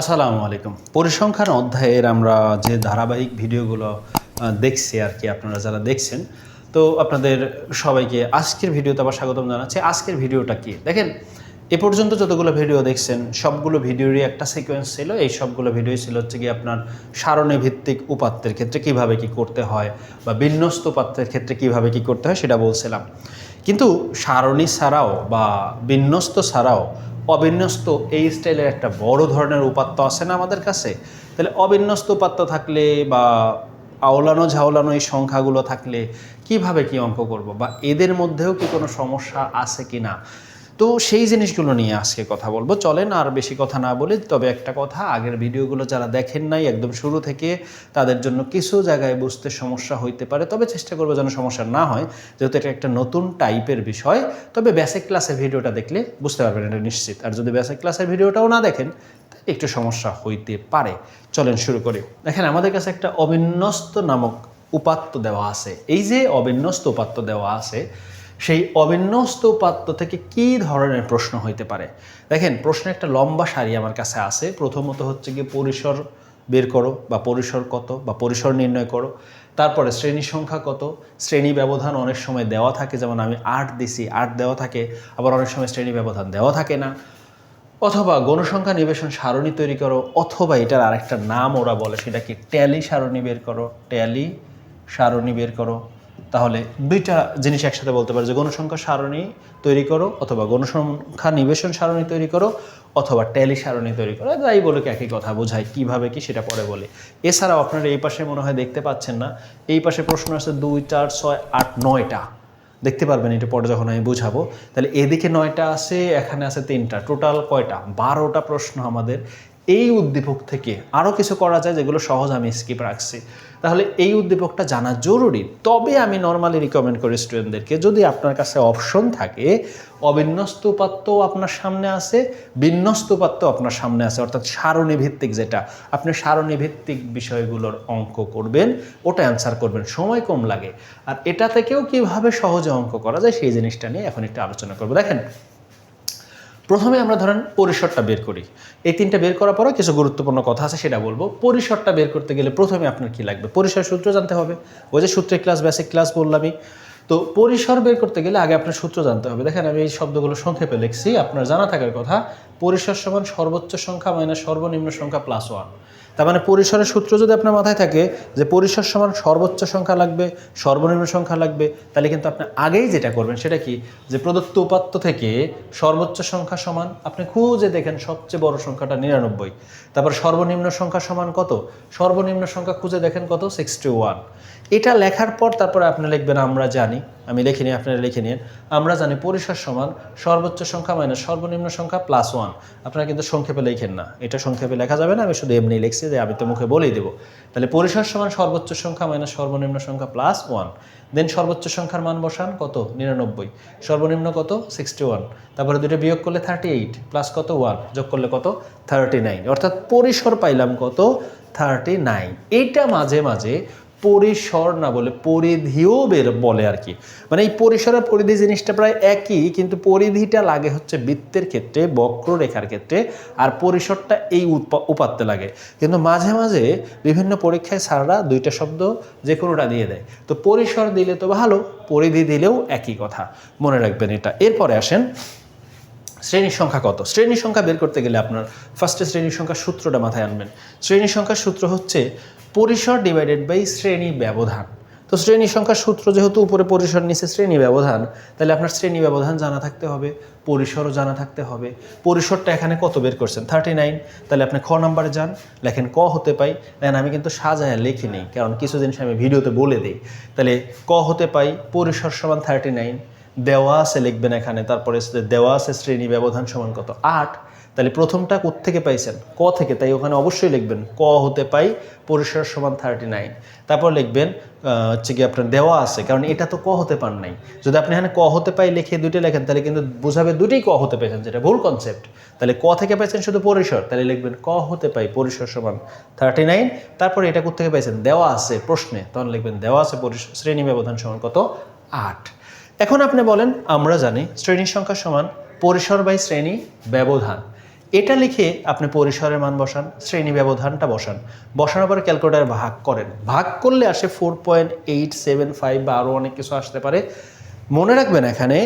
আসসালামু আলাইকুম। পরিসংখ্যান অধ্যায়ের আমরা যে ধারাবাহিক ভিডিওগুলো দেখছি আর কি আপনারা যারা দেখছেন, তো আপনাদের সবাইকে আজকের ভিডিওতে আবার স্বাগতম জানাচ্ছি। আজকের ভিডিওটা কি? দেখেন, এ পর্যন্ত যতগুলো ভিডিও দেখছেন, সবগুলো ভিডিওরই একটা সিকোয়েন্স ছিল। এই সবগুলো ভিডিও ছিল হচ্ছে কি আপনার সারণী ভিত্তিক উপাত্তের ক্ষেত্রে কীভাবে কি করতে হয় বা বিন্যস্ত উপাত্তের ক্ষেত্রে কীভাবে কি করতে হয় সেটা বলছিলাম। কিন্তু সারণী ছাড়াও বা বিন্যস্ত ছাড়াও অবিন্যস্ত এই স্টাইলের একটা বড় ধরনের উপাত্ত আসে না আমাদের কাছে? তাহলে অবিন্যস্ত উপাত্ত থাকলে বা আওলানো ঝাওলানো এই সংখ্যাগুলো থাকলে কীভাবে কি অঙ্ক করব? বা এদের মধ্যেও কি কোনো সমস্যা আছে কি না তো সেই জিনিসগুলো নিয়ে আজকে কথা বলব। চলেন আর বেশি কথা না বলে, তবে একটা কথা, আগের ভিডিওগুলো যারা দেখেন নাই, একদম শুরু থেকে তাদের জন্য কিছু জায়গায় বুঝতে সমস্যা হইতে পারে, তবে চেষ্টা করব যেন সমস্যা না হয়, যেহেতু এটা একটা নতুন টাইপের বিষয়। তবে বেসিক ক্লাসের ভিডিওটা দেখলে বুঝতে পারবেন এটা নিশ্চিত। আর যদি বেসিক ক্লাসের ভিডিওটাও না দেখেন একটু সমস্যা হইতে পারে। চলেন শুরু করি। দেখেন, আমাদের কাছে একটা অবিন্যস্ত নামক উপাত্ত দেওয়া আছে। এই যে অবিন্যস্ত উপাত্ত দেওয়া আছে সেই অবিন্যস্ত উপাত্ত থেকে কি ধরনের প্রশ্ন হইতে পারে? দেখেন প্রশ্নে একটা লম্বা সারি আমার কাছে আছে। প্রথমত হচ্ছে গিয়ে পরিসর বের করো, বা পরিসর কত, বা পরিসর নির্ণয় করো। তারপরে শ্রেণি সংখ্যা কত, শ্রেণি ব্যবধান অনেক সময় দেওয়া থাকে, যেমন আমি আট দিছি, আট দেওয়া থাকে, আবার অনেক সময় শ্রেণি ব্যবধান দেওয়া থাকে না। অথবা গণসংখ্যা নিবেশন সারণী তৈরি করো, অথবা এটার আরেকটা নাম ওরা বলে সেটা কি ট্যালি সারণী বের করো, ট্যালি সারণী বের করো। তাহলে দুইটা জিনিস একসাথে বলতে পারো, যে গণসংখ্যা সারণী তৈরি করো অথবা গণসংখ্যা নিবেশন সারণী তৈরি করো অথবা ট্যালি সারণী তৈরি করো যাই বলে কি একই কথা, বোঝায় কীভাবে কি সেটা পরে বলে। এছাড়াও আপনারা এই পাশে মনে হয় দেখতে পাচ্ছেন না, এই পাশে প্রশ্ন আছে দুই, চার, ছয়, আট, নয়টা। দেখতে পারবেন এটা পরে যখন আমি বুঝাবো। তাহলে এদিকে নয়টা আছে, এখানে আছে তিনটা, টোটাল কয়টা? বারোটা প্রশ্ন আমাদের এই উদ্দীপক থেকে আরও কিছু করা যায় যেগুলো সহজ আমি স্কিপ রাখছি। তাহলে এই উদ্দীপকটা জানা জরুরি। তবে আমি নর্মালি রিকমেন্ড করি স্টুডেন্টদেরকে যদি আপনার কাছে অপশন থাকে, অবিন্যস্ত উপাত্তও আপনার সামনে আছে, বিন্যস্ত উপাত্ত আপনার সামনে আছে। অর্থাৎ সারণী ভিত্তিক যেটা, আপনি সারণী ভিত্তিক বিষয়গুলোর অঙ্ক করবেন, ওটা অ্যান্সার করবেন। সময় কম লাগে। আর এটা থেকেও কীভাবে সহজে অঙ্ক করা যায় সেই জিনিসটা নিয়ে এখন একটু আলোচনা করব। দেখেন প্রথমে আমরা ধরেন পরিসরটা বের করি। এই তিনটা বের করার পরে কিছু গুরুত্বপূর্ণ কথা আছে, সেটা বলব। পরিসরটা বের করতে গেলে প্রথমে আপনার কি লাগবে? পরিসর সূত্র জানতে হবে। ওই যে সূত্রের ক্লাস বেসিক ক্লাস বললামই। তো পরিসর বের করতে গেলে আগে আপনার সূত্র জানতে হবে। দেখেন আমি এই শব্দগুলো সংক্ষেপে লিখছি। আপনার জানা থাকার কথা, পরিসর সমান সর্বোচ্চ সংখ্যা মাইনাস সর্বনিম্ন সংখ্যা প্লাস ওয়ান তার মানে পরিসরের সূত্র যদি আপনার মাথায় থাকে যে পরিসর সমান সর্বোচ্চ সংখ্যা লাগবে, সর্বনিম্ন সংখ্যা লাগবে, তাহলে কিন্তু আপনি আগেই যেটা করবেন সেটা কি? যে প্রদত্ত উপাত্ত থেকে সর্বোচ্চ সংখ্যা সমান, আপনি খুঁজে দেখেন সবচেয়ে বড় সংখ্যাটা নিরানব্বই। তারপর সর্বনিম্ন সংখ্যা সমান কত? সর্বনিম্ন সংখ্যা খুঁজে দেখেন কত? সিক্সটি ওয়ান এটা লেখার পর তারপরে আপনি লিখবেন, আমরা জানি। আমি লিখে নিই, আপনারা লিখে নিন। আমরা জানি পরিসর সমান সর্বোচ্চ সংখ্যা মাইনাস সর্বনিম্ন সংখ্যা প্লাস ওয়ান। আপনারা কিন্তু সংক্ষেপে লেখেন না। এটা সংক্ষেপে লেখা যাবে না, আমি শুধু এমনি লিখছি যে আমি তো মুখে বলেই দেবো। তাহলে পরিসর সমান সর্বোচ্চ সংখ্যা মাইনাস সর্বনিম্ন সংখ্যা প্লাস ওয়ান। দেন সর্বোচ্চ সংখ্যার মান বসান, কত? নিরানব্বই। সর্বনিম্ন কত? Sixty one. তারপরে দুটো বিয়োগ করলে থার্টি এইট, প্লাস কত? ওয়ান। যোগ করলে কত? Thirty nine. অর্থাৎ পরিসর পাইলাম কত? Thirty nine. এইটা মাঝে মাঝে পরিসর না বলে পরিধিও বের বলে আর কি। মানে এই পরিসরের পরিধি জিনিসটা প্রায় একই, কিন্তু পরিধিটা লাগে হচ্ছে বৃত্তের ক্ষেত্রে, বক্ররেখার ক্ষেত্রে, আর পরিসরটা এই উপাত্তে লাগে। কিন্তু মাঝে মাঝে বিভিন্ন পরীক্ষায় স্যাররা দুইটা শব্দ যে কোনোটা দিয়ে দেয়। তো পরিসর দিলে তো ভালো, পরিধি দিলেও একই কথা। মনে রাখবেন এটা। এরপরে আসেন, শ্রেণির সংখ্যা কত? শ্রেণির সংখ্যা বের করতে গেলে আপনার ফার্স্টে শ্রেণির সংখ্যার সূত্রটা মাথায় আনবেন। শ্রেণির সংখ্যার সূত্র হচ্ছে পরিসর ডিভাইডেড বাই শ্রেণি ব্যবধান। তো শ্রেণি সংখ্যার সূত্র যেহেতু উপরে পরিসর, নিচে শ্রেণি ব্যবধান, তাহলে আপনার শ্রেণি ব্যবধান জানা থাকতে হবে, পরিসরও জানা থাকতে হবে। পরিসরটা এখানে কত বের করছেন? থার্টি নাইন তাহলে আপনি খ নাম্বারে যান, লেখেন ক হতে পাই। দেন আমি কিন্তু সাজায় লিখি নেই, কারণ কিছু জিনিস আমি ভিডিওতে বলে দিই। তাহলে ক হতে পাই, পরিসর সমান থার্টি নাইন দেওয়া আছে লিখবেন এখানে, তারপরে দেওয়া আছে শ্রেণি ব্যবধান সমান কত? আট। তাহলে প্রথমটা থেকে পাইছেন? ক থেকে। তাই ওখানে অবশ্যই লিখবেন, ক হতে পাই পরিসর সমান থার্টি নাইন তারপর লিখবেন হচ্ছে কি আপনার দেওয়া আছে, কারণ এটা তো ক হতে পান নাই। যদি আপনি এখানে ক হতে পাই লিখে দুইটা লেখেন, তাহলে কিন্তু বোঝাবে দুটোই ক হতে পেয়েছেন যেটা ভুল কনসেপ্ট তাহলে ক থেকে পাইছেন শুধু পরিসর, তাহলে লিখবেন ক হতে পাই পরিসর সমান থার্টি নাইন তারপরে এটা থেকে পাইছেন? দেওয়া আছে প্রশ্নে। তখন লিখবেন, দেওয়া আছে পরিসর, শ্রেণি ব্যবধান সমান কত? আট। এখন আপনি বলেন, আমরা জানি শ্রেণির সংখ্যা সমান পরিসর বাই শ্রেণি ব্যবধান। এটা লিখে আপনি পরিসরের মান বসান, শ্রেণি ব্যবধানটা বসান। বসানোর পরে ক্যালকুলেটার ভাগ করেন। ভাগ করলে আসে four point eight seven five বা আরও অনেক কিছু আসতে পারে। মনে রাখবেন এখানে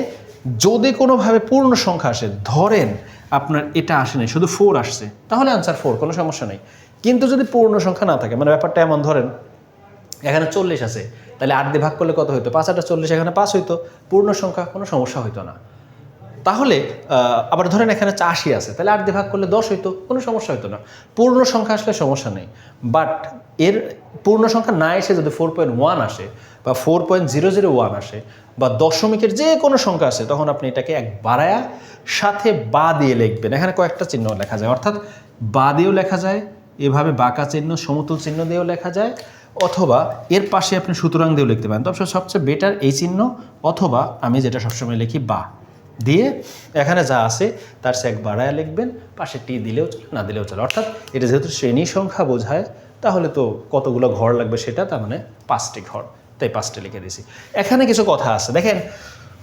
যদি কোনোভাবে পূর্ণ সংখ্যা আসে, ধরেন আপনার এটা আসেনি শুধু ফোর আসছে, তাহলে আনসার ফোর কোনো সমস্যা নেই। কিন্তু যদি পূর্ণ সংখ্যা না থাকে মানে ব্যাপারটা এমন, ধরেন এখানে চল্লিশ আছে, তাহলে আট দিয়ে ভাগ করলে কত হইতো? পাঁচ আটটা চল্লিশ, এখানে পাঁচ হইতো। পূর্ণ সংখ্যা কোনো সমস্যা হইতো না। তাহলে আবার ধরেন এখানে চাষি আছে, তাহলে আট দিয়ে ভাগ করলে দশ হইতো, কোনো সমস্যা হইতো না। পূর্ণ সংখ্যা আসলে সমস্যা নেই। বাট এর পূর্ণ সংখ্যা না এসে যদি ফোর পয়েন্ট ওয়ান আসে বা four point zero zero one আসে বা দশমিকের যে কোনো সংখ্যা আসে তখন আপনি এটাকে এক বাড়ায়া সাথে বা দিয়ে লিখবেন। এখানে কয়েকটা চিহ্ন লেখা যায়। অর্থাৎ বা দিয়েও লেখা যায়, এভাবে বাঁকা চিহ্ন, সমতুল চিহ্ন দিয়েও লেখা যায়, অথবা এর পাশে আপনি সুতরাং দিয়েও লিখতে পারেন। তবে সবচেয়ে বেটার এই চিহ্ন, অথবা আমি যেটা সবসময় লিখি, বা। দিয়ে এখানে যা আছে, তার এক বাড়ায় লিখবেন, পাশে টি দিলেও চলে, না দিলেও চলে। অর্থাৎ এটা যেহেতু শ্রেণি সংখ্যা বোঝায়, তাহলে তো কতগুলো ঘর লাগবে সেটা, তার মানে পাঁচটি ঘর। তাই পাঁচটি লিখে দিয়েছি। এখানে কিছু কথা আছে। দেখেন,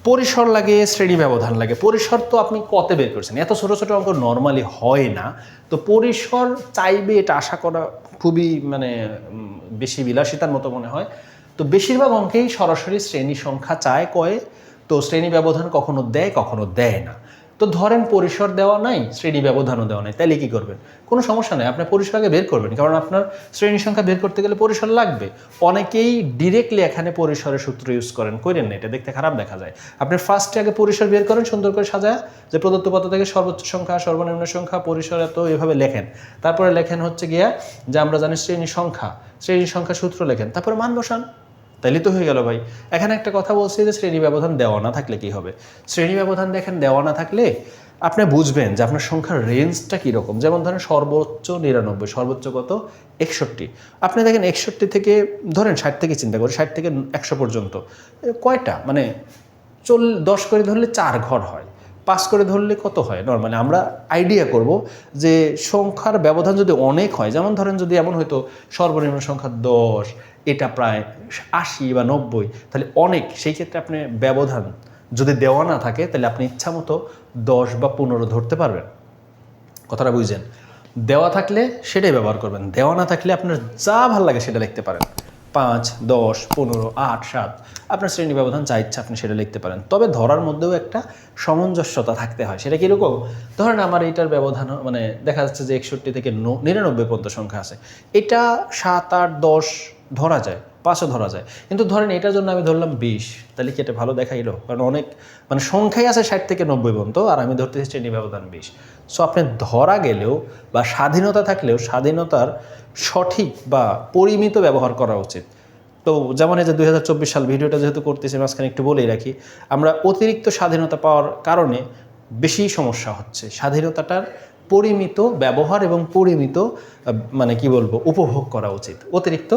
পরিসর লাগে, শ্রেণি ব্যবধান লাগে। পরিসর তো আপনি কতে বের করছেন। এত ছোটো ছোটো অঙ্ক নর্মালি হয় না। তো পরিসর চাইবে এটা আশা করা খুবই মানে বেশি বিলাসিতার মতো মনে হয়। তো বেশিরভাগ অঙ্কেই সরাসরি শ্রেণি সংখ্যা চায় কয়ে। তো শ্রেণি ব্যবধান কখনো দেয় কখনো দেয় না। তো ধরেন পরিসর দেওয়া নাই, শ্রেণি ব্যবধানও দেওয়া নাই তাহলে কী করবেন? কোনো সমস্যা নেই আপনি পরিসর আগে বের করবেন, কারণ আপনার শ্রেণি সংখ্যা বের করতে গেলে পরিসর লাগবে। অনেকেই ডিরেক্টলি এখানে পরিসরের সূত্র ইউজ করেন করেন না, এটা দেখতে খারাপ দেখা যায়। আপনি ফার্স্টে আগে পরিসর বের করেন, সুন্দর করে সাজায়, যে প্রদত্ত পদ থেকে সর্বোচ্চ সংখ্যা, সর্বনিম্ন সংখ্যা, পরিসর এত, এভাবে লেখেন। তারপরে লেখেন হচ্ছে গিয়া যে আমরা জানি শ্রেণি সংখ্যা শ্রেণি সংখ্যা সূত্র লেখেন, তারপরে মান বসান। তাইলে তো হয়ে গেল ভাই। এখানে একটা কথা বলছি যে শ্রেণি ব্যবধান দেওয়া না থাকলে কি হবে? শ্রেণি ব্যবধান দেখেন, দেওয়া না থাকলে আপনি বুঝবেন যে আপনার সংখ্যার রেঞ্জটা কীরকম। যেমন ধরেন সর্বোচ্চ নিরানব্বই, সর্বোচ্চ কত? একষট্টি। আপনি দেখেন একষট্টি থেকে, ধরেন ষাট থেকে চিন্তা করি, ষাট থেকে একশো পর্যন্ত। কয়টা? মানে চল, দশ করে ধরলে চার ঘর হয়। পাস করে ধরলে কত হয়? নর্মালি আমরা আইডিয়া করব যে সংখ্যার ব্যবধান যদি অনেক হয়, যেমন ধরেন যদি এমন হয়তো সর্বনিম্ন সংখ্যা দশ এটা প্রায় আশি বা নব্বই, তাহলে অনেক। সেই ক্ষেত্রে আপনি ব্যবধান যদি দেওয়া না থাকে, তাহলে আপনি ইচ্ছা মতো দশ বা পনেরো ধরতে পারবেন। কথাটা বুঝছেন? দেওয়া থাকলে সেটাই ব্যবহার করবেন। দেওয়া না থাকলে আপনার যা ভালো লাগে সেটা লিখতে পারেন। পাঁচ, দশ, পনেরো, আট, সাত, আপনার শ্রেণি ব্যবধান যা ইচ্ছা আপনি সেটা লিখতে পারেন। তবে ধরার মধ্যেও একটা সামঞ্জস্যতা থাকতে হয়। সেটা কীরকম? ধরেন আমার এইটার ব্যবধান মানে দেখা যাচ্ছে যে একষট্টি থেকে নিরানব্বই পর্যন্ত সংখ্যা আছে। এটা সাত, আট, দশ ধরা যায় পাঁচও ধরা যায়। কিন্তু ধরেন এটার জন্য আমি ধরলাম বিশ, তাহলে কি এটা ভালো দেখাইলো? কারণ অনেক মানে সংখ্যাই আছে ষাট থেকে নব্বই পর্যন্ত, আর আমি ধরতেছি শ্রেণি ব্যবধান বিশ। সো আপনি ধরা গেলেও বা স্বাধীনতা থাকলেও স্বাধীনতার সঠিক বা পরিমিত ব্যবহার করা উচিত। তো যেমন এই যে দুই হাজার চব্বিশ সাল ভিডিওটা যেহেতু করতেছি, মাঝখানে একটু বলেই রাখি, আমরা অতিরিক্ত স্বাধীনতা পাওয়ার কারণে বেশি সমস্যা হচ্ছে। স্বাধীনতাটার পরিমিত ব্যবহার এবং পরিমিত মানে কি বলব, উপভোগ করা উচিত। অতিরিক্ত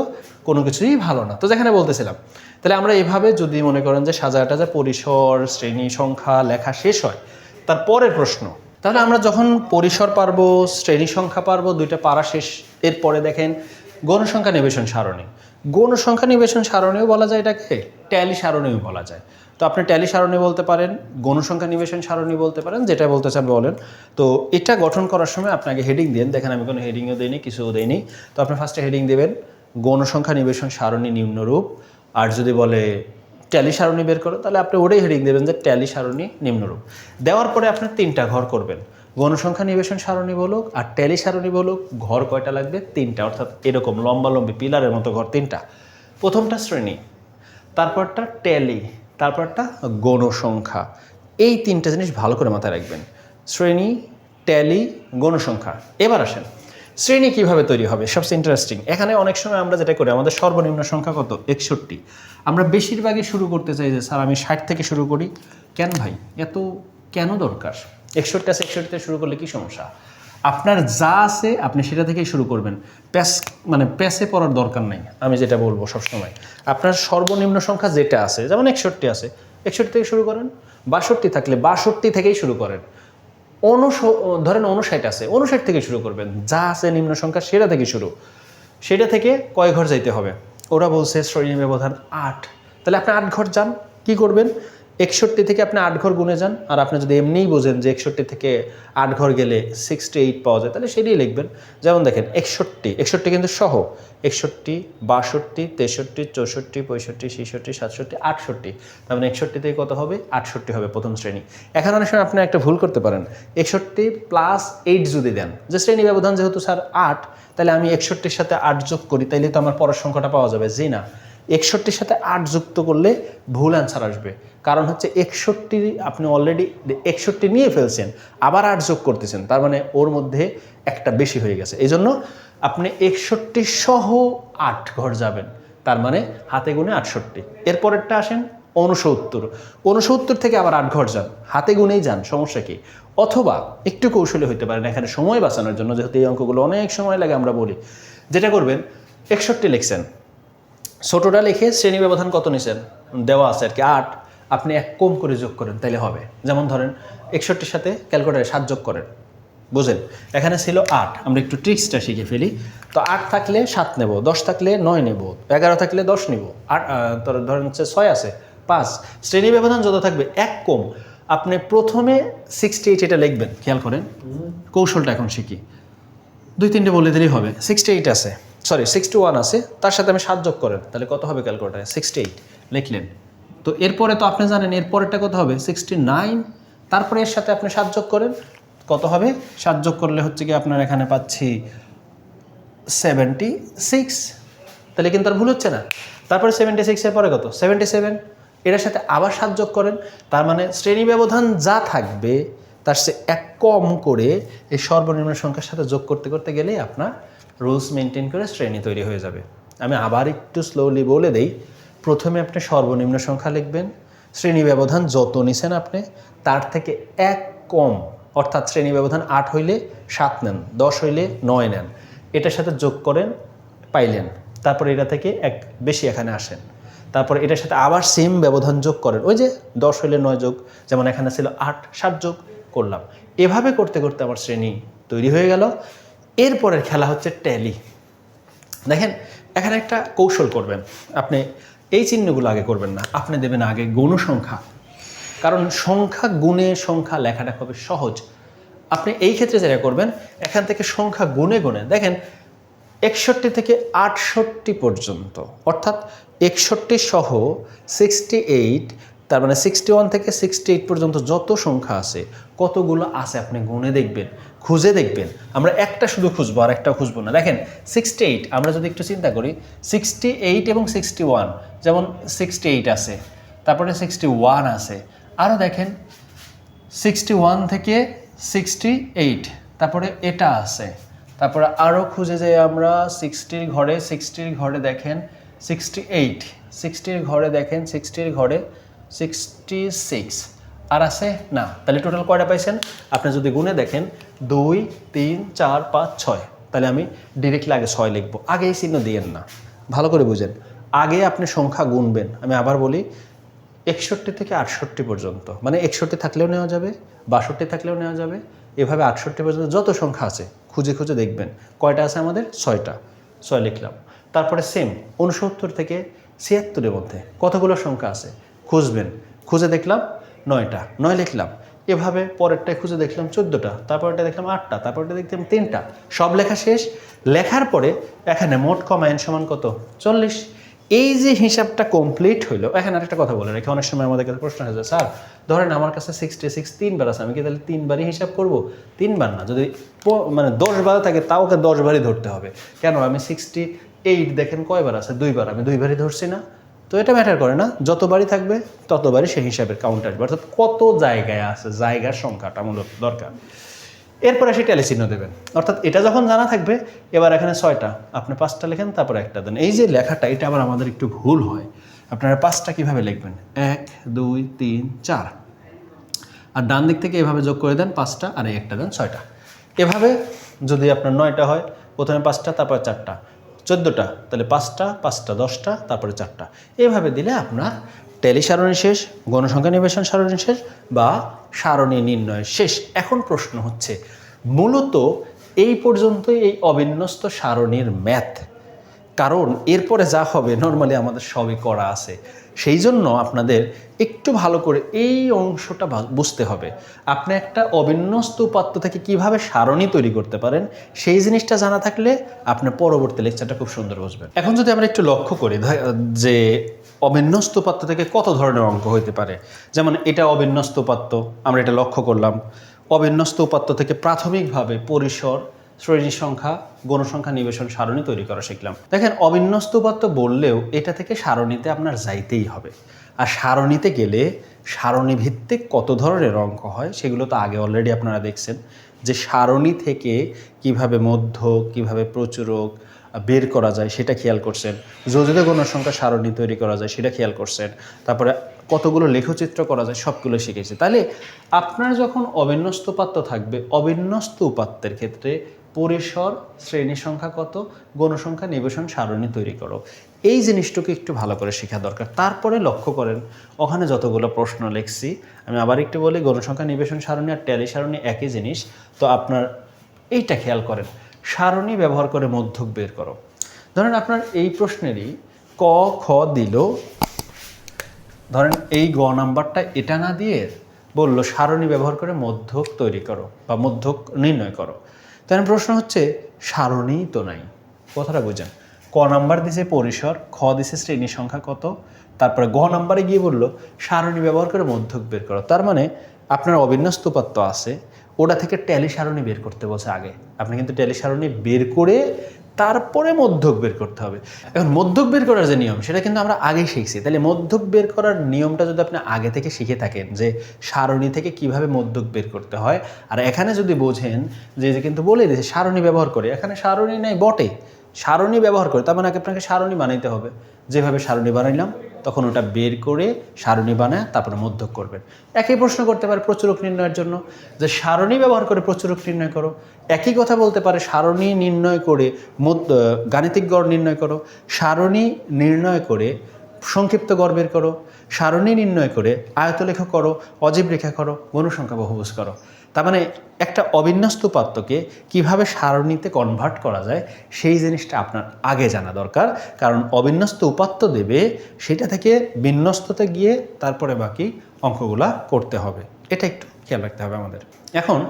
কোনো কিছুই ভালো না। তো যেখানে বলতেছিলাম, তাহলে আমরা এভাবে যদি মনে করেন যে সাজা যে পরিসর, শ্রেণি, সংখ্যা, লেখা শেষ হয়, তার পরের প্রশ্ন, তাহলে আমরা যখন পরিসর পারব, শ্রেণি সংখ্যা পারব, দুইটা পারা শেষ, এরপরে দেখেন গণসংখ্যা নিবেশন সারণী। গণসংখ্যা নিবেশন সারণীও বলা যায় এটাকে, ট্যালি সারণীও বলা যায়। তো আপনি ট্যালি সারণী বলতে পারেন, গণসংখ্যা নিবেশন সারণী বলতে পারেন যেটা বলতে চান বলেন। তো এটা গঠন করার সময় আপনাকে হেডিং দেন, দেখেন আমি কোনো হেডিংও দিইনি, কিছুও দিইনি। তো আপনি ফার্স্টে হেডিং দেবেন, গণসংখ্যা নিবেশন সারণী নিম্নরূপ। আর যদি বলে ট্যালি সারণী বের করো, তাহলে আপনি ওটাই হেডিং দেবেন যে ট্যালি সারণী নিম্নরূপ। দেওয়ার পরে আপনি তিনটা ঘর করবেন। গণসংখ্যা নিবেশন সারণী বলুক আর ট্যালি সারণী বলুক, ঘর কয়টা লাগবে? তিনটা, অর্থাৎ এরকম লম্বালম্বি পিলারের মতো ঘর তিনটা। প্রথমটা শ্রেণি, তারপরটা ট্যালি। তারপরটা গণসংখ্যা। এই তিনটা জিনিস ভালো করে মাথায় রাখবেন। শ্রেণি, ট্যালি, গণসংখ্যা। এবার আসেন, শ্রেণি কীভাবে তৈরি হবে? সবচেয়ে ইন্টারেস্টিং এখানে অনেক সময় আমরা যেটা করি, আমাদের সর্বনিম্ন সংখ্যা কত? একষট্টি। আমরা বেশিরভাগই শুরু করতে চাই যে, স্যার, আমি ষাট থেকে শুরু করি। কেন ভাই? এত কেন দরকার? একষট্টি আছে একষট্টি থেকে শুরু করলে কি সমস্যা? আপনার যা আছে আপনি সেটা থেকেই শুরু করবেন। প্যাস মানে প্যাসে পড়ার দরকার নেই, আমি যেটা বলব সবসময়। আপনার সর্বনিম্ন সংখ্যা যেটা আছে, যেমন একষট্টি আছে, একষট্টি থেকে শুরু করেন, বাষট্টি থাকলে বাষট্টি থেকেই শুরু করেন। অনুষ, ধরেন অনুষাট আছে অনুষাট থেকে শুরু করবেন। যা আছে নিম্ন সংখ্যা সেটা থেকে শুরু। সেটা থেকে কয় ঘর যাইতে হবে? ওরা বলছে শ্রেণি ব্যবধান আট। তাহলে আপনি আট ঘর যান, কি করবেন? একষট্টি থেকে আপনি আট ঘর গুনে যান, আর আপনি যদি এমনিই বোঝেন যে একষট্টি থেকে আট ঘর গেলে সিক্সটি এইট পাওয়া যায়, তাহলে সেটাই লিখবেন। যেমন দেখেন, একষট্টি একষট্টি কিন্তু সহ, একষট্টি, বাষট্টি, তেষট্টি, চৌষট্টি, পঁয়ষট্টি, ছেষট্টি, সাতষট্টি, আটষট্টি। তার মানে একষট্টি থেকে কত হবে? আটষট্টি হবে প্রথম শ্রেণি। এখন অনেক সময় আপনি একটা ভুল করতে পারেন। একষট্টি প্লাস এইট যদি দেন, যে শ্রেণি ব্যবধান যেহেতু স্যার আট, তাহলে আমি একষট্টির সাথে আট যোগ করি, তাইলে তো আমার পরের সংখ্যাটা পাওয়া যাবে। জি না। একষট্টির সাথে আট যুক্ত করলে ভুল অ্যান্সার আসবে। কারণ হচ্ছে একষট্টি আপনি অলরেডি একষট্টি নিয়ে ফেলছেন, আবার আট যোগ করতেছেন, তার মানে ওর মধ্যে একটা বেশি হয়ে গেছে। এই জন্য আপনি একষট্টি সহ আট ঘর যাবেন, তার মানে হাতে গুনে আটষট্টি। এরপরেরটা আসেন উনসত্তর উনসত্তর থেকে আবার আট ঘর যান, হাতে গুনেই যান, সমস্যা কি? অথবা একটু কৌশলে হইতে পারেন, এখানে সময় বাঁচানোর জন্য, যেহেতু এই অঙ্কগুলো অনেক সময় লাগে আমরা বলি। যেটা করবেন, একষট্টি লিখছেন ছোটোটা লিখে শ্রেণি ব্যবধান কত নিছেন? দেওয়া আছে আর কি, আট। আপনি এক কম করে যোগ করেন, তাইলে হবে। যেমন ধরেন, একষট্টির সাথে ক্যালকুলেটারে সাত যোগ করেন, বুঝেন? এখানে ছিল আট, আমরা একটু ট্রিক্সটা শিখে ফেলি। তো আট থাকলে সাত নেব, দশ থাকলে নয় নেব, এগারো থাকলে দশ নেব আট ধরেন হচ্ছে ছয় আছে, পাঁচ। শ্রেণি ব্যবধান যত থাকবে, এক কম। আপনি প্রথমে সিক্সটি এইট এটা লিখবেন, খেয়াল করেন। কৌশলটা এখন শিখি। দুই তিনটে বলে দিলেই হবে সিক্সটি এইট আছে। সরি সিক্সটি ওয়ান আছে, তার সাথে আমি সাত যোগ করেন তাহলে কত হবে ক্যালকুলেটারে? সিক্সটি এইট লিখলেন। তো এরপরে তো আপনি জানেন, এরপরেরটা কত হবে? সিক্সটি নাইন তারপরে এর সাথে আপনি সাত যোগ করেন, কত হবে? সাত যোগ করলে হচ্ছে কি আপনার এখানে পাচ্ছি সেভেন্টি সিক্স তাহলে কিন্তু আর ভুল হচ্ছে না। তারপরে সেভেন্টি সিক্সের পরে কত? সেভেন্টি সেভেন এটার সাথে আবার সাত যোগ করেন, তার মানে শ্রেণি ব্যবধান যা থাকবে, তার সে এক কম করে এই সর্বনিম্ন সংখ্যার সাথে যোগ করতে করতে গেলেই আপনার রুলস মেনটেন করে শ্রেণি তৈরি হয়ে যাবে। আমি আবার একটু স্লোলি বলে দেই, প্রথমে আপনি সর্বনিম্ন সংখ্যা লিখবেন, শ্রেণি ব্যবধান যত নিছেন আপনি, তার থেকে এক কম, অর্থাৎ শ্রেণি ব্যবধান আট হইলে সাত নেন, দশ হইলে নয় নেন। এটার সাথে যোগ করেন, পাইলেন। তারপর এটা থেকে এক বেশি এখানে আসেন। তারপর এটার সাথে আবার সেম ব্যবধান যোগ করেন। ওই যে দশ হইলে নয় যোগ, যেমন এখানে ছিল আট, সাত যোগ করলাম। এভাবে করতে করতে আমার শ্রেণি তৈরি হয়ে গেল। এরপরের খেলা হচ্ছে ট্যালি দেখেন, এখানে একটা কৌশল করবেন। আপনি এই চিহ্নগুলো আগে করবেন না। আপনি দেবেন আগে গণসংখ্যা। কারণ সংখ্যা গুণে সংখ্যা লেখাটা খুবই সহজ। আপনি এই ক্ষেত্রে যেটা করবেন, এখান থেকে সংখ্যা গুণে গুণে, দেখেন, একষট্টি থেকে আটষট্টি পর্যন্ত, অর্থাৎ একষট্টি সহ সিক্সটি এইট তার মানে সিক্সটি ওয়ান থেকে সিক্সটি এইট পর্যন্ত যত সংখ্যা আছে, কতগুলো আছে আপনি গুণে দেখবেন। খুঁজে দেখবেন। আমরা একটা শুধু খুঁজবো, আর একটা খুঁজবো না। দেখেন সিক্সটি এইট আমরা যদি একটু চিন্তা করি সিক্সটি এইট এবং সিক্সটি ওয়ান যেমন সিক্সটি এইট আছে, তারপরে সিক্সটি ওয়ান আছে আরও দেখেন সিক্সটি ওয়ান থেকে সিক্সটি এইট তারপরে এটা আছে, তারপরে আরও খুঁজে যাই আমরা সিক্সটির ঘরে সিক্সটির ঘরে দেখেন সিক্সটি এইট সিক্সটির ঘরে দেখেন সিক্সটির ঘরে সিক্সটি সিক্স আর আছে? না, তাহলে টোটাল কয়টা পাইছেন? আপনি যদি গুণে দেখেন, দুই, তিন, চার, পাঁচ, ছয়। তাহলে আমি ডিরেক্টলি আগে ছয় লিখব। আগে এই চিহ্ন দিয়েন না। ভালো করে বুঝেন। আগে আপনি সংখ্যা গুনবেন। আমি আবার বলি, একষট্টি থেকে আটষট্টি পর্যন্ত। মানে একষট্টি থাকলেও নেওয়া যাবে, বাষট্টি থাকলেও নেওয়া যাবে। এভাবে আটষট্টি পর্যন্ত যত সংখ্যা আছে, খুঁজে খুঁজে দেখবেন। কয়টা আছে আমাদের? ছয়টা। ছয় লিখলাম। তারপরে সেম উনসত্তর থেকে ছিয়াত্তরের মধ্যে কতগুলো সংখ্যা আছে? খুঁজবেন। খুঁজে দেখলাম নয়টা। নয় লিখলাম। এভাবে পরেরটায় খুঁজে দেখলাম চোদ্দোটা তারপরটা দেখলাম আটটা তারপরটা দেখলাম তিনটা। সব লেখা শেষ। লেখার পরে এখানে মোট কমায়ন সমান কত? চল্লিশ। এই যে হিসাবটা কমপ্লিট হইল, এখানে আরেকটা কথা বলে রেখে, অনেক সময় আমাদের কাছে প্রশ্ন হয়েছে স্যার, ধরেন আমার কাছে সিক্সটি সিক্স তিনবার আছে, আমি কি তাহলে তিনবারই হিসাব করব? তিনবার না, যদি মানে দশ বার থাকে, তাও ওকে দশ ধরতে হবে। কেন? আমি সিক্সটি এইট দেখেন কয়বার আছে? দুইবার, আমি দুইবারই ধরছি না। তো এটা ম্যাটার করে না। যতবারই থাকবে ততবারই সেই হিসাবের কাউন্ট আসবে অর্থাৎ কত জায়গায় আছে, জায়গার সংখ্যাটা মূলত দরকার। এরপরে সে ট্যালি চিহ্ন দেবেন। অর্থাৎ এটা যখন জানা থাকবে, এবার এখানে ছয়টা। আপনি পাঁচটা লেখেন, তারপরে একটা দেন। এই যে লেখাটা, এটা আবার আমাদের একটু ভুল হয়। আপনারা পাঁচটা কীভাবে লিখবেন? এক, দুই, তিন, চার। আর ডান দিক থেকে এভাবে যোগ করে দেন, পাঁচটা, আর এই একটা দেন, ছয়টা। এভাবে যদি আপনার নয়টা হয়, প্রথমে পাঁচটা, তারপরে চারটা। চোদ্দোটা, তাহলে পাঁচটা পাঁচটা, দশটা, তারপরে চারটা। এভাবে দিলে আপনার টেলি সারণী শেষ, গণসংখ্যা নিবেশন সারণী শেষ বা সারণী নির্ণয় শেষ। এখন প্রশ্ন হচ্ছে, মূলত এই পর্যন্তই এই অবিন্যস্ত সারণীর ম্যাথ কারণ এরপরে যা হবে নর্মালি আমাদের সবই করা আছে। সেই জন্য আপনাদের একটু ভালো করে এই অংশটা বুঝতে হবে। আপনি একটা অবিন্যস্ত উপাত্ত থেকে কীভাবে সারণী তৈরি করতে পারেন, সেই জিনিসটা জানা থাকলে আপনি পরবর্তী লেকচারটা খুব সুন্দর বুঝবেন। এখন যদি আমরা একটু লক্ষ্য করি যে অবিন্যস্ত উপাত্ত থেকে কত ধরনের অঙ্ক হইতে পারে? যেমন এটা অবিন্যস্ত উপাত্ত, আমরা এটা লক্ষ্য করলাম। অবিন্যস্ত উপাত্ত থেকে প্রাথমিকভাবে পরিসর শ্রেণি সংখ্যা, গণসংখ্যা নিবেশন সারণী তৈরি করা শিখলাম। দেখেন অবিন্যস্ত উপাত্ত বললেও এটা থেকে সারণীতে আপনার যাইতেই হবে। আর সারণীতে গেলে সারণী ভিত্তিক কত ধরনের অঙ্ক হয় সেগুলো তো আগে অলরেডি আপনারা দেখছেন। যে সারণী থেকে কীভাবে মধ্য কীভাবে প্রচুরক বের করা যায় সেটা খেয়াল করছেন। যোজিত গণসংখ্যা সারণী তৈরি করা যায় সেটা খেয়াল করছেন। তারপরে কতগুলো লেখচিত্র করা যায় সবগুলো শিখেছি। তাহলে আপনার যখন অবিন্যস্ত উপাত্ত থাকবে, অবিন্যস্ত উপাত্তের ক্ষেত্রে পরিসর, শ্রেণি সংখ্যা কত, গণসংখ্যা, নিবেশন, সারণী তৈরি করো। এই জিনিসটুকু একটু ভালো করে শেখা দরকার। তারপরে লক্ষ্য করেন, ওখানে যতগুলো প্রশ্ন লিখছি, আমি আবার একটু বলি, গণসংখ্যা, নিবেশন, সারণী আর ট্যালি সারণী একই জিনিস, তো আপনার এইটা খেয়াল করেন। সারণী ব্যবহার করে মধ্যক বের করো। ধরেন আপনার এই প্রশ্নেরই ক, খ দিল, ধরেন এই গ নাম্বারটা এটা না দিয়ে বলল, সারণী ব্যবহার করে মধ্যক তৈরি করো বা মধ্যক নির্ণয় করো। তাহলে প্রশ্ন হচ্ছে, সারণী তো নাই। কথাটা বুঝেন। ক নাম্বার দিছে পরিসর, খ দিছে শ্রেণি সংখ্যা কত, তারপরে গ নাম্বারে গিয়ে বলল, সারণী ব্যবহার করে মধ্যক বের করো। তার মানে আপনার অবিন্যস্ত উপাত্ত আছে। ওটা থেকে ট্যালি সারণী বের করতে বলছে আগে। আপনি কিন্তু ট্যালি সারণী বের করে তারপরে মধ্যক বের করতে হবে। এখন মধ্যক বের করার যে নিয়ম, সেটা কিন্তু আমরা আগেই শিখছি। তাহলে মধ্যক বের করার নিয়মটা যদি আপনি আগে থেকে শিখে থাকেন যে সারণী থেকে কীভাবে মধ্যক বের করতে হয়, আর এখানে যদি বোঝেন যে যে কিন্তু বলে দিয়েছে, সারণী ব্যবহার করে, এখানে সারণী নাই বটে সারণী ব্যবহার করে, তার মানে আগে আপনাকে সারণী বানাইতে হবে। যেভাবে সারণী বানাইলাম তখন ওটা বের করে সারণী বানায়, তারপরে মধ্যক করবেন। একই প্রশ্ন করতে পারে প্রচুরক নির্ণয়ের জন্য, যে সারণী ব্যবহার করে প্রচুরক নির্ণয় করো। একই কথা বলতে পারে সারণী নির্ণয় করে মধ্য, গাণিতিক গড় নির্ণয় করো। সারণী নির্ণয় করে সংক্ষিপ্ত গড় বের করো। সারণী নির্ণয় করে আয়তলেখ করো, অজীব রেখা করো, গণসংখ্যা বহুভুজ করো। তার মানে একটা অবিন্যস্ত উপাত্তকে কীভাবে সারণীতে কনভার্ট করা যায়, সেই জিনিসটা আপনার আগে জানা দরকার। কারণ অবিন্যস্ত উপাত্ত দেবে, সেটা থেকে বিন্যস্ততে গিয়ে তারপরে বাকি অঙ্কগুলা করতে হবে। এটা একটু খেয়াল রাখতে হবে আমাদের। এখন,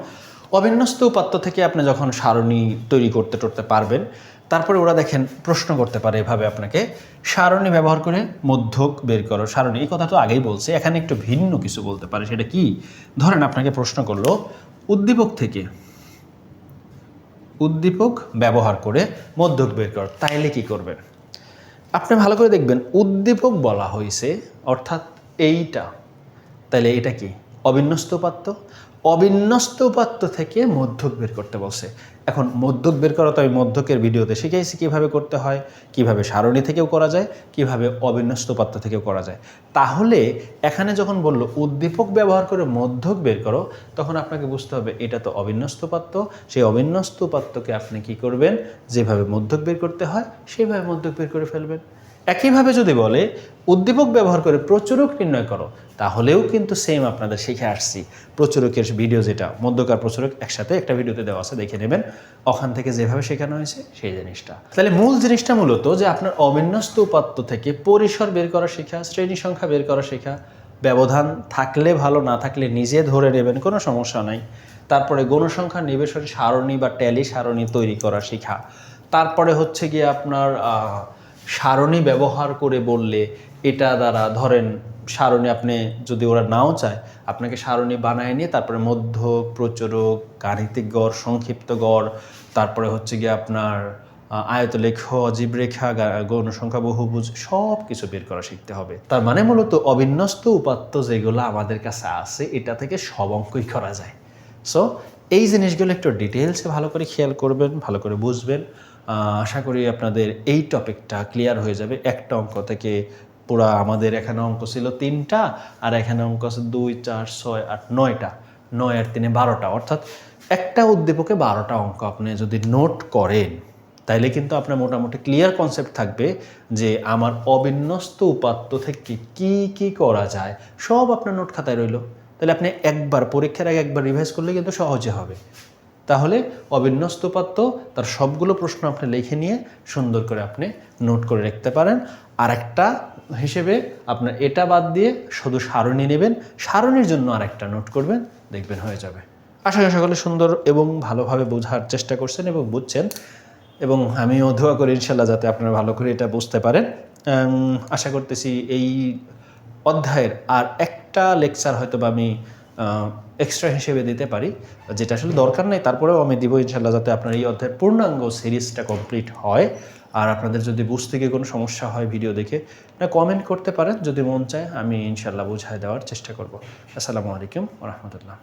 অবিন্যস্ত উপাত্ত থেকে আপনি যখন সারণী তৈরি করতে টরতে পারবেন তারপরে ওরা দেখেন প্রশ্ন করতে পারে এভাবে আপনাকে। সারণী ব্যবহার করে মধ্যক বের করো। সারণী, এই কথা তো আগেই বলছে, এখানে একটু ভিন্ন কিছু বলতে পারে। সেটা কি? ধরেন আপনাকে প্রশ্ন করল, উদ্দীপক থেকে উদ্দীপক ব্যবহার করে মধ্যক বের করো, তাইলে কি করবেন? আপনি ভালো করে দেখবেন, উদ্দীপক বলা হয়েছে, অর্থাৎ এইটা। তাহলে এটা কি? অবিন্যস্ত উপাত্ত? অবিন্যস্ত উপাত্ত থেকে মধ্যক বের করতে বলছে। এখন মধ্যক বের করা তো আমি মধ্যকের ভিডিওতে শিখেছি কীভাবে করতে হয়, কীভাবে সারণী থেকেও করা যায়, কীভাবে অবিন্যস্ত উপাত্ত থেকেও করা যায়। তাহলে এখানে যখন বলল উদ্দীপক ব্যবহার করে মধ্যক বের করো, তখন আপনাকে বুঝতে হবে এটা তো অবিন্যস্ত উপাত্ত। সেই অবিন্যস্ত উপাত্তকে আপনি কি করবেন? যেভাবে মধ্যক বের করতে হয়, সেইভাবে মধ্যক বের করে ফেলবেন। একইভাবে যদি বলে, উদ্দীপক ব্যবহার করে প্রচুরক নির্ণয় করো, তাহলেও কিন্তু সেম আপনাদের শিখে আসছি। প্রচুরকের ভিডিও যেটা, মধ্যকার প্রচুরক একসাথে একটা ভিডিওতে দেওয়া আছে, দেখে নেবেন। ওখান থেকে যেভাবে শেখানো হয়েছে, সেই জিনিসটা। তাহলে মূল জিনিসটা মূলত যে আপনার অবিন্যস্ত উপাত্ত থেকে পরিসর বের করা শেখা, শ্রেণি সংখ্যা বের করা শেখা, ব্যবধান থাকলে ভালো, না থাকলে নিজে ধরে নেবেন, কোনো সমস্যা নাই। তারপরে গণসংখ্যা নিবেশন সারণী বা ট্যালি সারণী তৈরি করা শেখা। তারপরে হচ্ছে গিয়ে আপনার সারণী ব্যবহার করে বললে, এটা দ্বারা ধরেন সারণী আপনি যদি ওরা নাও চায়, আপনাকে সারণী বানায় নিয়ে তারপরে মধ্য প্রচুরক, গাণিতিক গড়, সংক্ষিপ্ত গড়, তারপরে হচ্ছে গিয়ে আপনার আয়তলেখ অজীব রেখা গা- গৌণসংখ্যা বহুভুজ সব কিছু বের করা শিখতে হবে। তার মানে মূলত অবিন্যস্ত উপাত্ত যেগুলো আমাদের কাছে আছে, এটা থেকে সব অঙ্কই করা যায়। সো এই জিনিসগুলো একটু ডিটেলসে ভালো করে খেয়াল করবেন, ভালো করে বুঝবেন। আশা করি আপনাদের এই টপিকটা ক্লিয়ার হয়ে যাবে। একটা অঙ্ক থেকে পুরা আমাদের এখানে অঙ্ক ছিল তিনটা, আর এখানে অঙ্ক আছে দুই, চার, ছয়, আট, নয়টা। নয় আর তিনে বারোটা। অর্থাৎ একটা উদ্দীপকে বারোটা অঙ্ক আপনি যদি নোট করেন, তাইলে কিন্তু আপনার মোটামুটি ক্লিয়ার কনসেপ্ট থাকবে যে আমার অবিন্যস্ত উপাত্ত থেকে কি কি করা যায়, সব আপনার নোট খাতায় রইল। তাহলে আপনি একবার, পরীক্ষার আগে একবার রিভাইজ করলে কিন্তু সহজে হবে। তাহলে অবিন্যস্ত উপাত্ত তার সবগুলো প্রশ্ন আপনি লিখে নিয়ে সুন্দর করে আপনি নোট করে রাখতে পারেন। আর একটা হিসেবে আপনার এটা বাদ দিয়ে শুধু সারণী নেবেন। সারণীর জন্য আর একটা নোট করবেন, দেখবেন হয়ে যাবে। আশা করি সকলে সুন্দর এবং ভালোভাবে বোঝার চেষ্টা করছেন এবং বুঝছেন। এবং আমিও দোয়া করি ইনশাল্লাহ যাতে আপনারা ভালো করে এটা বুঝতে পারেন। আশা করতেছি এই অধ্যায়ের আর একটা লেকচার হয়তো বা আমি এক্সট্রা হিসেবে দিতে পারি, যেটা আসলে দরকার নেই। তারপরেও আমি দিব ইনশাল্লাহ যাতে আপনার এই অধ্যায়ের পূর্ণাঙ্গ সিরিজটা কমপ্লিট হয়। আর আপনাদের যদি বুঝতে গিয়ে কোনো সমস্যা হয় ভিডিও দেখে, না কমেন্ট করতে পারেন। যদি মন চায়, আমি ইনশাল্লাহ বুঝায় দেওয়ার চেষ্টা করব। আসসালামু আলাইকুম রহমতুল্লাহ।